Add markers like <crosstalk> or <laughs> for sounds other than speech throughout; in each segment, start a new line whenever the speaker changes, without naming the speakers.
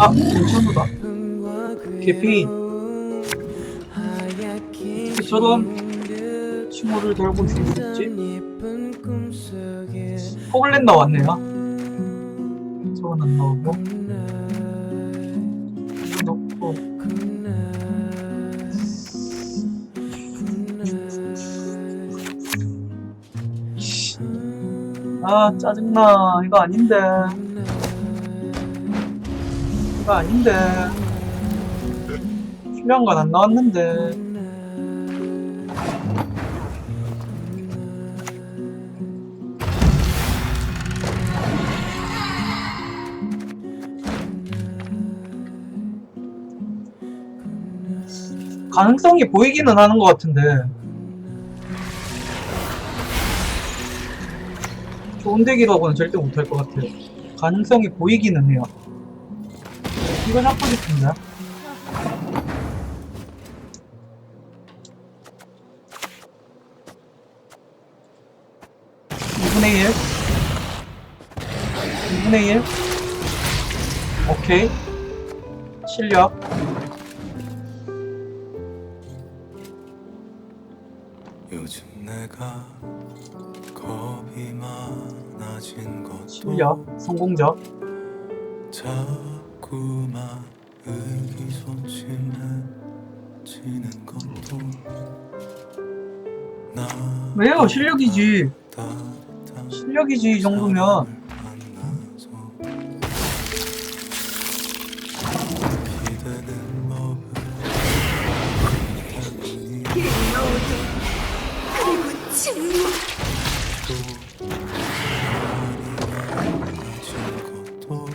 아, 괜찮다. 개피. 저런 친구를 수 있지? 포글렛 나왔네요. 저건 안 나오고. 넣고. 아, 짜증나. 이거 아닌데. 이거 아닌데. 건안 나왔는데. 가능성이 보이기는 하는 것 같은데. 좋은 덱이라고는 절대 못할 것 같아요. 가능성이 보이기는 해요. 잡고 싶은데. 이분의 1. 2분의 1. 오케이. 실력.
요즘 내가 겁이 많아진 것도
실력. 성공적.
자꾸만 의기소침해지는 것도 나
왜요? 실력이지. 실력이지, 이 정도면.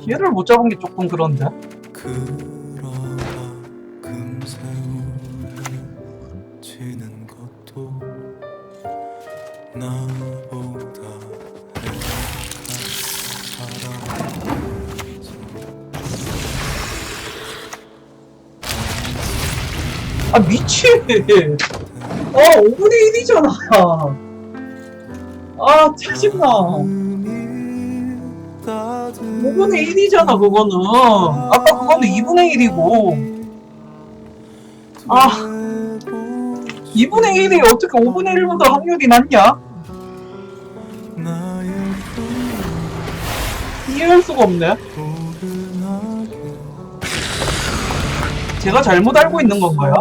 얘를 못 잡은 게 조금 그런데. 아, 미친! 아, 5분의 1이잖아. 아, 짜증나.
사람이
5분의 1이잖아, 그거는. 아까 그거는 2분의 1이고. 아. 2분의 1이 어떻게 5분의 1보다 확률이 낮냐? 이해할 수가 없네. 제가 잘못 알고 있는 건가요?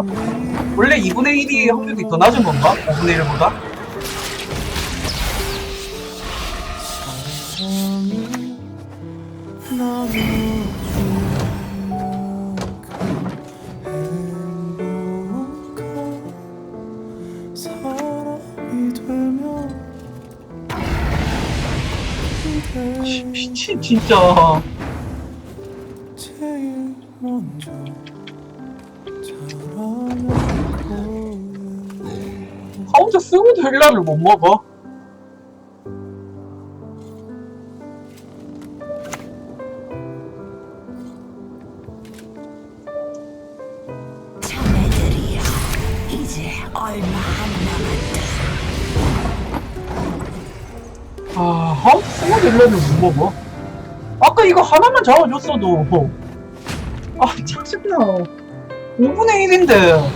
원래 2분의 1이 확률이 더 낮은 건가? 5분의 1보다? 씨, 미친, 진짜. 아, 혼자 쓰고도 헬라를 못 먹어?
이제 얼마 안 남았다
아, 쓰고도 헬라를 못 먹어? 아까 이거 하나만 잡아줬어도. 아, 짜증나. 5분의 1인데.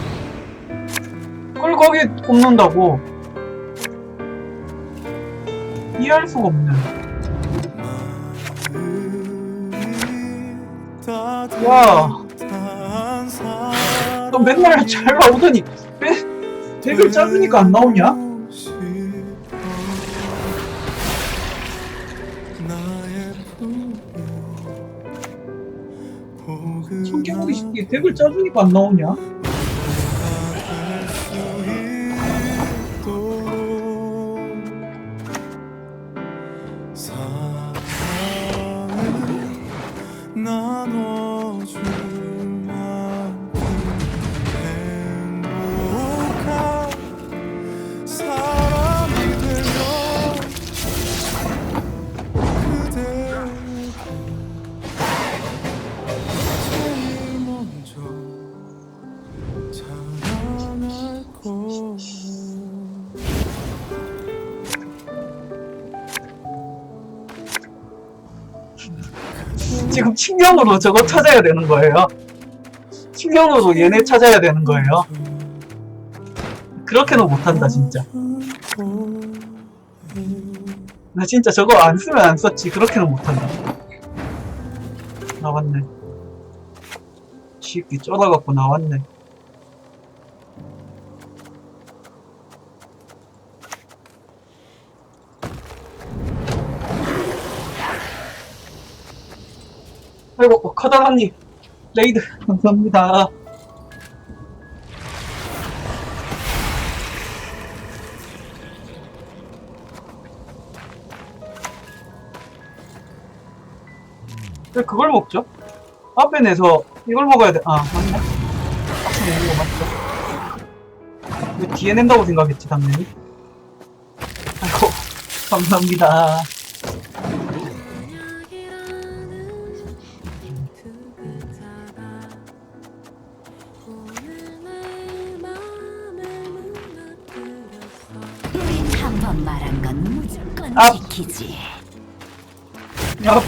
그걸 거기 꼽는다고. 이해할 수가 없네. 야. 너 맨날 잘 나오더니 왜 덱을 짜주니까 안 나오냐? 새끼 덱을 짜주니까 안 나오냐?
지금 측면으로 저거 찾아야 되는 거예요. 측면으로 얘네 찾아야 되는 거예요. 그렇게는 못한다 진짜. 나 진짜 저거 안 쓰면 안 썼지. 그렇게는 못한다. 나왔네. 쉽게 쫄아갖고 나왔네. 아이고, 어, 커다란님. 레이드, <laughs> 감사합니다. 왜 그걸 먹죠? 앞에 내서 이걸 먹어야 돼. 아, 맞네. 앞에 내는 거 맞죠? 왜 뒤에 낸다고 생각했지, 당연히? 아이고, <laughs> 감사합니다.
한번 말한 건 무조건
아.
지키지.
앞.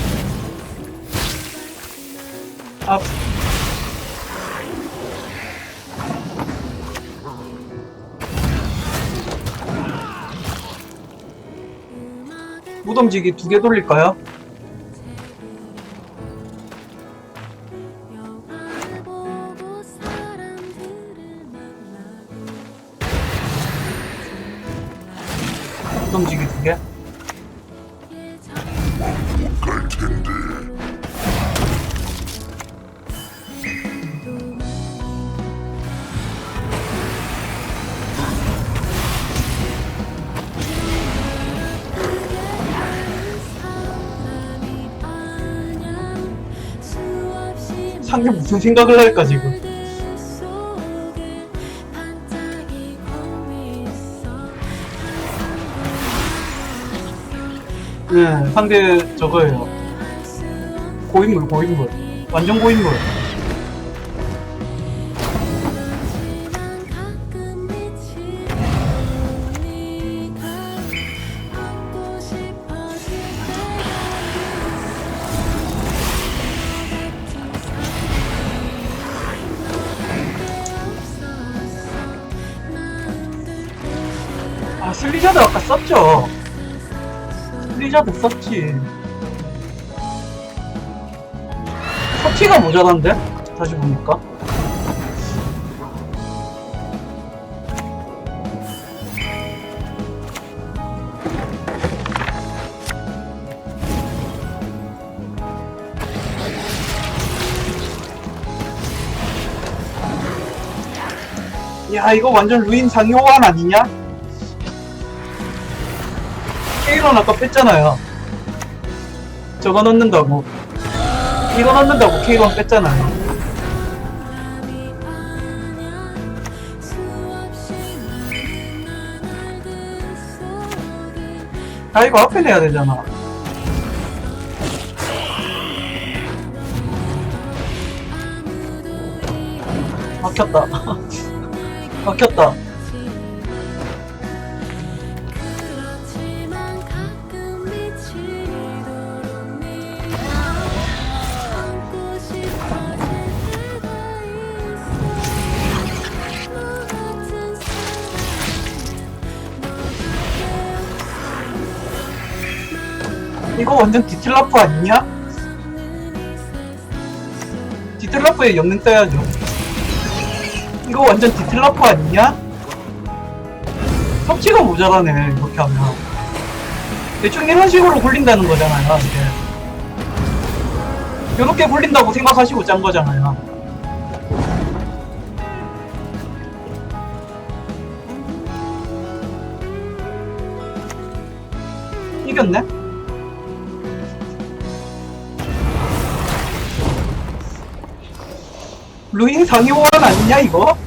앞. 무덤지기 두 개 돌릴까요? 무덤지기 두 개? 상대 무슨 생각을 할까 지금? 네, 상대 저거예요. 고인물, 고인물. 완전 고인물. 아, 슬리자드 아까 썼죠? 슬리자드 썼지. 터치가 모자란데? 다시 보니까. 야, 이거 완전 루인 상용환 아니냐? 케이론 아까 뺐잖아요. 저거 넣는다고. 이거 넣는다고 케이론 뺐잖아요. 아, 이거 앞에 내야 되잖아. 막혔다. <laughs> 막혔다. 이거 완전 디틀라프 아니냐? 디틀라프에 영능 떠야죠. 이거 완전 디틀라프 아니냐? 섭취가 모자라네, 이렇게 하면. 대충 이런 식으로 굴린다는 거잖아요, 이게. 이렇게 굴린다고 생각하시고 짠 거잖아요. 이겼네? 루인 상위호환 아니냐, 이거?